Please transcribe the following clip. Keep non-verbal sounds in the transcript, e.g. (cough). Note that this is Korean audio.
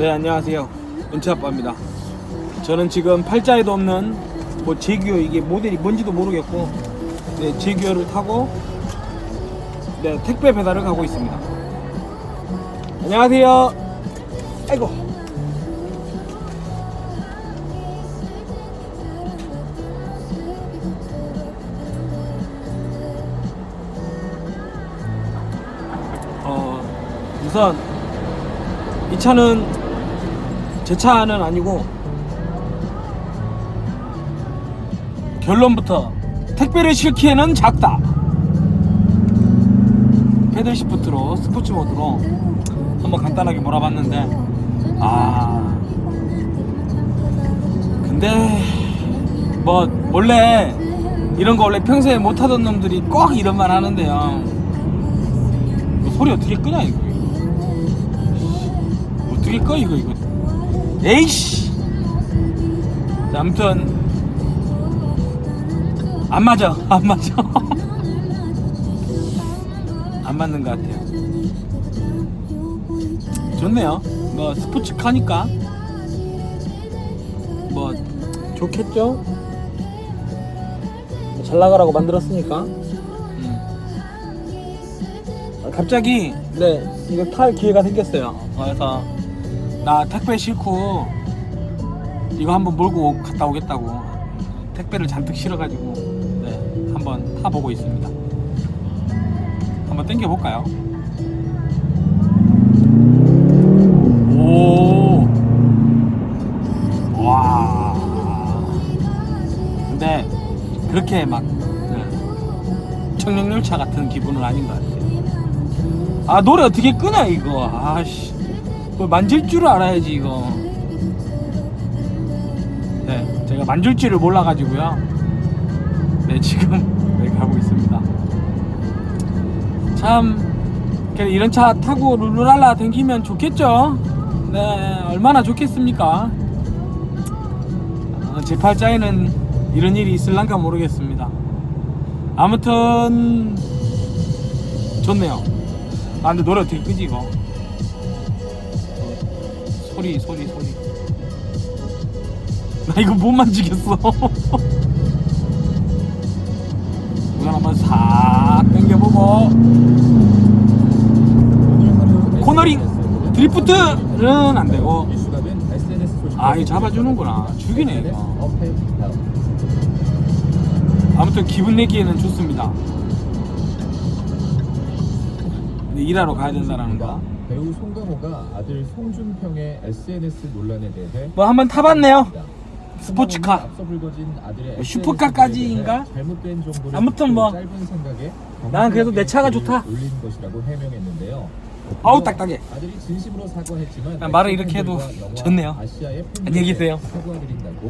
네 안녕하세요. 은채 아빠입니다. 저는 지금 팔자에도 없는 뭐 제규어 이게 모델이 뭔지도 모르겠고 네 제규어를 타고 네 택배 배달을 가고 있습니다. 안녕하세요. 아이고. 어 우선 이 차는 제 차는 아니고 결론부터 택배를 실기에는 작다. 패들 시프트로 스포츠 모드로 한번 간단하게 몰아봤는데 아. 근데 뭐 원래 이런 거 원래 평소에 못 하던 놈들이 꼭 이런 말 하는데요. 이거 소리 어떻게 끄냐 이거. 어떻게 꺼 이거 이거 에이씨. 자, 아무튼 안 맞아 안 맞아. (laughs) 안 맞는 것 같아요. 좋네요. 뭐 스포츠 카니까. 뭐 좋겠죠? 잘 나가라고 만들었으니까. 음. 아, 갑자기 네 이거 탈 기회가 생겼어요. 그래서 나 택배 싣고 이거 한번 몰고 갔다 오겠다고 택배를 잔뜩 실어가지고 네 한번 타보고 있습니다 한번 땡겨 볼까요? 오, 와. 근데 그렇게 막 네, 청룡열차 같은 기분은 아닌 것 같아요. 아 노래 어떻게 끄냐 이거. 아씨, 뭐 만질 줄 알아야지 이거. 네, 제가 만질 줄을 몰라 가지고요. 네 지금 (laughs) 네, 가고 있습니다. 참 이런 차 타고 룰루랄라 댕기면 좋겠죠? 네, 얼마나 좋겠습니까? 어, 제 팔자에는 이런 일이 있을란가 모르겠습니다. 아무튼 좋네요. 아 근데 노래 어떻게 끄지 이거? 소리 소리 소리. 나 이거 못 만지겠어. (laughs) 우선 한번 싹 당겨보고. 코너링 드리프트는 안 되고 아 이거 잡아주는구나 죽이네 이거 아무튼 기분 내기에는 좋습니다 일하러 가야 된다라는 거 배우 송강호가 아들 송준평의 SNS 논란에 대해 뭐 한번 타봤네요 스포츠카. 뭐 슈퍼카까지인가? 잘못된 정보를 아무튼 뭐 난 그래도 내 차가 좋다. 올린 것이라고 해명했는데요. 아우, 딱딱해. 아들이 진심으로 사과했지만 말을 이렇게 해도 좋네요. 안녕히 계세요. 사과드린다고